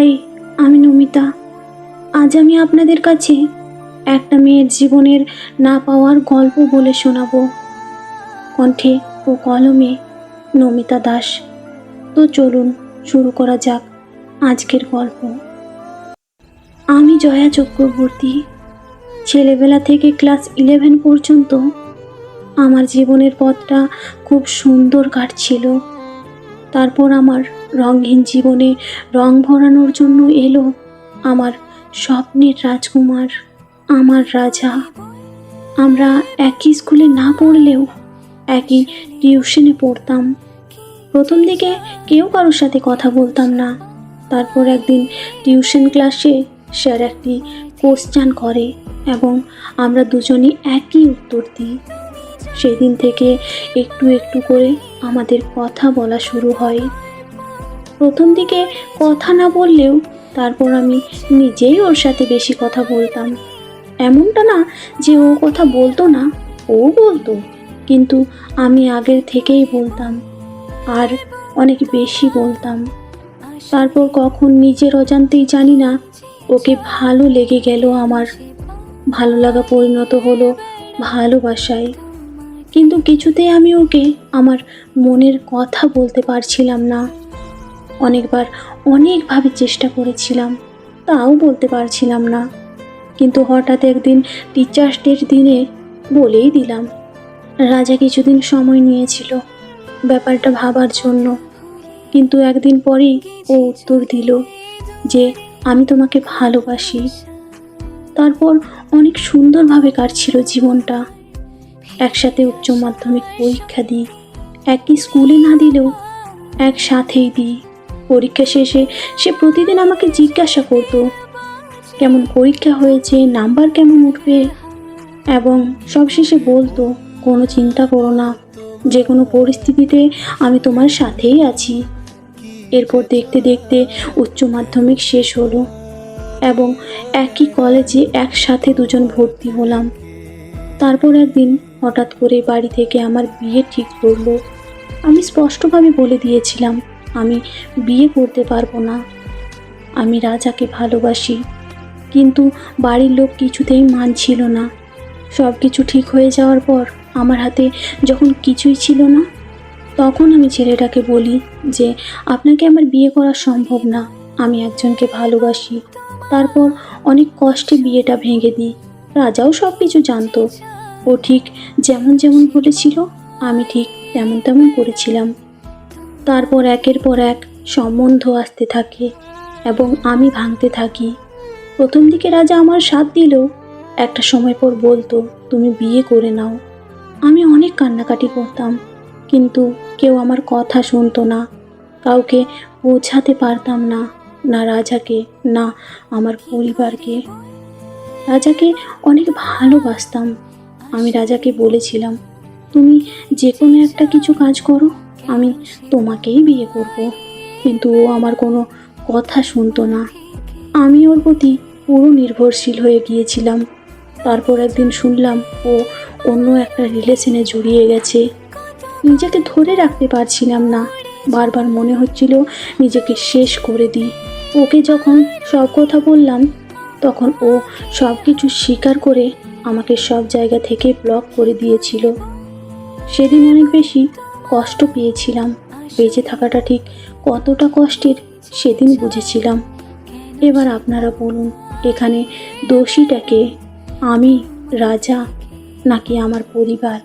High আমি নমিতা। আজ আমি আপনাদের কাছে একটা মেয়ের জীবনের না পাওয়ার গল্প বলে শোনাবো। কণ্ঠে ও কলমে নমিতা দাস। তো চলুন, শুরু করা যাক আজকের গল্প। আমি জয়া চক্রবর্তী। ছেলেবেলা থেকে ক্লাস ইলেভেন পর্যন্ত আমার জীবনের পথটা খুব সুন্দর কাটছিল। তারপর আমার রঙহীন জীবনে রং ভরানোর জন্য এলো আমার স্বপ্নের রাজকুমার, আমার রাজা। আমরা একই স্কুলে না পড়লেও একই টিউশনে পড়তাম। প্রথম দিকে কেউ কারোর সাথে কথা বলতাম না। তারপর একদিন টিউশন ক্লাসে স্যার একটি কোশ্চান করে এবং আমরা দুজনই একই উত্তর দিই। সেই দিন থেকে একটু একটু করে আমাদের কথা বলা শুরু হয়। প্রথম দিকে কথা না বললেও তারপর আমি নিজেই ওর সাথে বেশি কথা বলতাম। এমনটা না যে ও কথা বলতো না, ও বলতো, কিন্তু আমি আগের থেকেই বলতাম, আর অনেক বেশি বলতাম। তারপর কখন নিজের অজান্তেই জানি না, ওকে ভালো লেগে গেল আমার। ভালো লাগা পরিণত হলো ভালোবাসায়। কিন্তু কিছুতেই আমি ওকে আমার মনের কথা বলতে পারছিলাম না। অনেকবার অনেকভাবে চেষ্টা করেছিলাম, তাও বলতে পারছিলাম না। কিন্তু হঠাৎ একদিন টিচার্স ডের দিনে বলেই দিলাম, রাজা কিছুদিন সময় নিয়েছিল ব্যাপারটা ভাবার জন্য। কিন্তু একদিন পরেই ও উত্তর দিল যে, আমি তোমাকে ভালোবাসি। তারপর অনেক সুন্দরভাবে কাটছিল জীবনটা। একসাথে উচ্চ মাধ্যমিক পরীক্ষা দিই, একই স্কুলে না দিলেও একসাথেই দিই। পরীক্ষা শেষে সে প্রতিদিন আমাকে জিজ্ঞাসা করতো, কেমন পরীক্ষা হয়েছে, নাম্বার কেমন উঠবে? এবং সবশেষে বলতো, কোনো চিন্তা করো না যে কোনো পরিস্থিতিতে আমি তোমার সাথেই আছি। এরপর দেখতে দেখতে উচ্চ মাধ্যমিক শেষ হলো এবং একই কলেজে একসাথে দুজন ভর্তি হলাম। তারপর একদিন হঠাৎ করে বাড়ি থেকে আমার বিয়ে ঠিক করল। আমি স্পষ্টভাবে বলে দিয়েছিলাম, আমি বিয়ে করতে পারব না। আমি রাজাকে ভালোবাসি, কিন্তু বাড়ির লোক কিছুতেই মানছিল না। সব কিছু ঠিক হয়ে যাওয়ার পর আমার হাতে যখন কিছুই ছিল না, তখন আমি ছেলেটাকে বলি যে, আপনাকে আমার বিয়ে করা সম্ভব না, আমি একজনকে ভালোবাসি। তারপর অনেক কষ্টে বিয়েটা ভেঙে দিই। রাজাও সব কিছু জানতো। ও ঠিক যেমন যেমন বলেছিল, আমি ঠিক তেমন তেমন করেছিলাম। তারপর একের পর এক সম্বন্ধ আসতে থাকে এবং আমি ভাঙতে থাকি। প্রথম দিকে রাজা আমার সাথ দিলেও একটা সময় পর বলতো, তুমি বিয়ে করে নাও। আমি অনেক কান্নাকাটি করতাম, কিন্তু কেউ আমার কথা শুনতো না, কাউকে বোঝাতে পারতাম না না রাজাকে, না আমার পরিবারকে। রাজাকে অনেক ভালোবাসতাম। আমি রাজাকে বলেছিলাম, তুমি যে কোনো একটা কিছু কাজ করো, আমি তোমাকেই বিয়ে করব। কিন্তু ও আমার কোনো কথা শুনতো না। আমি ওর প্রতি পুরো নির্ভরশীল হয়ে গিয়েছিলাম। তারপর একদিন শুনলাম ও অন্য একটা রিলেশনে জড়িয়ে গেছে। নিজেকে ধরে রাখতে পারছিলাম না। বারবার মনে হচ্ছিল নিজেকে শেষ করে দিই। ওকে যখন সব কথা বললাম, তখন ও সব কিছু স্বীকার করে আমাকে সব জায়গা থেকে ব্লক করে দিয়েছিল। সেদিন অনেক বেশি কষ্ট পেয়েছিলাম। বেঁচে থাকাটা ঠিক কতটা কষ্টের সেদিন বুঝেছিলাম। এবার আপনারা বলুন, এখানে দোষীটাকে আমি, রাজা, নাকি আমার পরিবার?